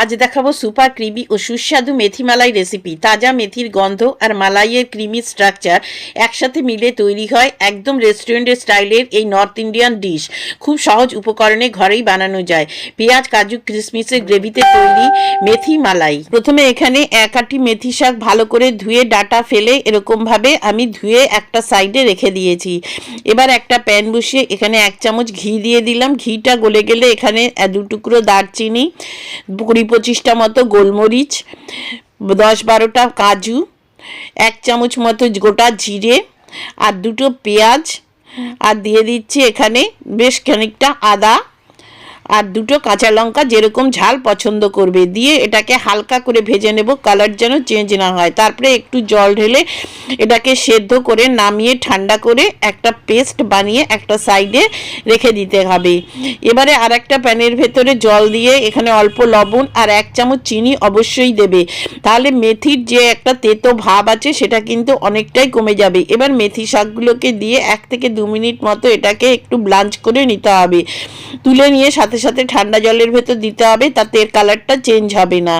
আজ দেখাবো super creamy ও সুস্বাদু মেথি মালাই রেসিপি তাজা মেথির গন্ধ আর মালাইয়ের ক্রিমি স্ট্রাকচার একসাথে মিলে তৈরি হয় একদম রেস্টুরেন্টের স্টাইলের এই নর্থ ইন্ডিয়ান ডিশ খুব সহজ উপকরণে ঘরেই বানানো যায়। পেঁয়াজ, কাজু কিশমিশের গ্রেভিতে তৈরি মেথি মালাই। প্রথমে এখানে এক আটি মেথি শাক ভালো করে ধুয়ে ডাটা ফেলে এরকমভাবে আমি ধুয়ে একটা সাইডে রেখে দিয়েছি। এবার একটা প্যান বসিয়ে এখানে এক চামচ ঘি দিয়ে দিলাম। ঘিটা গলে গেলে এখানে দু টুকরো দারচিনি পঁচিশটা মতো গোলমরিচ, দশ বারোটা কাজু, এক চামচ মতো গোটা জিরে আর দুটো পেঁয়াজ। আর দিয়ে দিচ্ছি এখানে বেশ খানিকটা আদা। আর দুটো কাঁচা লঙ্কা যেরকম ঝাল পছন্দ করবে, দিয়ে এটাকে হালকা করে ভেজে নেব, কালার যেন চেঞ্জ না হয়। তারপরে একটু জল ঢেলে এটাকে সেদ্ধ করে নামিয়ে ঠান্ডা করে একটা পেস্ট বানিয়ে একটা সাইডে রেখে দিতে হবে। এবারে আর একটা প্যানের ভেতরে জল দিয়ে এখানে অল্প লবণ আর এক চামচ চিনি অবশ্যই দেবে। তাহলে মেথির যে একটা তেতো ভাব আছে, সেটা কিন্তু অনেকটাই কমে যাবে। এবার মেথি শাকগুলোকে দিয়ে এক থেকে দু মিনিট মতো এটাকে একটু ব্লাঞ্চ করে নিতে হবে। তুলে নিয়ে সাথে সাথে ঠান্ডা জলের ভেতর দিতে হবে তাতে এর কালারটা চেঞ্জ হবে না।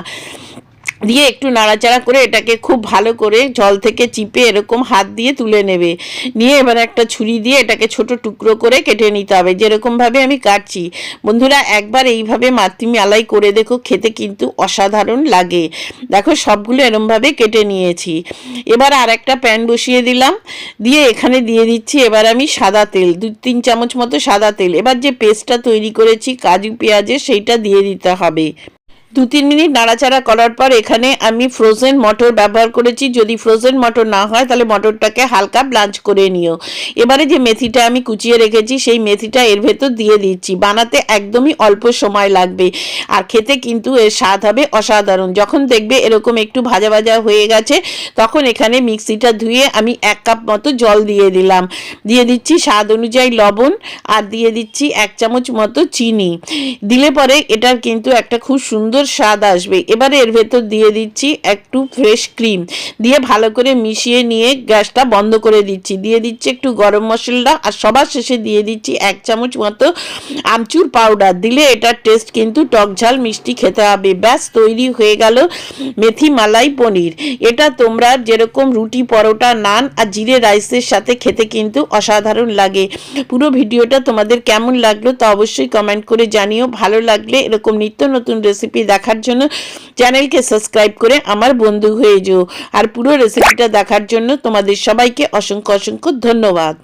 দিয়ে একটু নাড়াচাড়া করে এটাকে খুব ভালো করে জল থেকে চিপে এরকম হাত দিয়ে তুলে নেবে। নিয়ে এবার একটা ছুরি দিয়ে এটাকে ছোট টুকরো করে কেটে নিতে হবে। যেরকমভাবে আমি কাটছি। বন্ধুরা, একবার এইভাবে মাতৃ আলাই করে দেখো, খেতে কিন্তু অসাধারণ লাগে। দেখো, সবগুলো এরমভাবে কেটে নিয়েছি। এবার আর একটা প্যান বসিয়ে দিলাম। দিয়ে এখানে দিয়ে দিচ্ছি এবার আমি সাদা তেল, দু, তিন চামচ মতো সাদা তেল। এবার যে পেস্টটা তৈরি করেছি, কাজু পেঁয়াজের, সেইটা দিয়ে দিতে হবে। দু তিন মিনিট নাড়াচাড়া করার পর এখানে আমি ফ্রোজেন মটর ব্যবহার করেছি। যদি ফ্রোজেন মটর না হয়, তাহলে মটরটাকে হালকা ব্লাঞ্চ করে নিও। এবারে যে মেথিটা আমি কুচিয়ে রেখেছি, সেই মেথিটা এর ভেতর দিয়ে দিচ্ছি। বানাতে একদমই অল্প সময় লাগবে। আর খেতে কিন্তু এর স্বাদ হবে অসাধারণ। যখন দেখবে এরকম একটু ভাজা ভাজা হয়ে গেছে, তখন এখানে মিক্সিটা ধুয়ে আমি এক কাপ মতো জল দিয়ে দিলাম। দিয়ে দিচ্ছি স্বাদ অনুযায়ী লবণ আর দিয়ে দিচ্ছি এক চামচ মতো চিনি। দিলে পরে এটার কিন্তু একটা খুব সুন্দর স্বাদ আসবে। এবারে এর ভেতর দিয়ে দিচ্ছি একটু ফ্রেশ ক্রিম দিয়ে ভালো করে মিশিয়ে নিয়ে গ্যাসটা বন্ধ করে দিচ্ছি। দিয়ে দিচ্ছি একটু গরম মশলা আর সবার শেষে দিয়ে দিচ্ছি এক চামচ মতো আমচুর পাউডার দিলে এটার টেস্ট কিন্তু টক ঝাল মিষ্টি খেতে হবে। ব্যাস, তৈরি হয়ে গেল মেথি মালাই পনির। এটা তোমরা যেরকম রুটি পরোটা নান আর জিরে রাইসের সাথে খেতে কিন্তু অসাধারণ লাগে। পুরো ভিডিওটা তোমাদের কেমন লাগল তা অবশ্যই কমেন্ট করে জানিও। ভালো লাগলে এরকম নিত্য নতুন রেসিপি দেখার জন্য চ্যানেলকে সাবস্ক্রাইব করে আমার বন্ধু হয়ে যেও। আর পুরো রেসিপিটা দেখার জন্য তোমাদের সবাইকে অসংখ্য অসংখ্য ধন্যবাদ।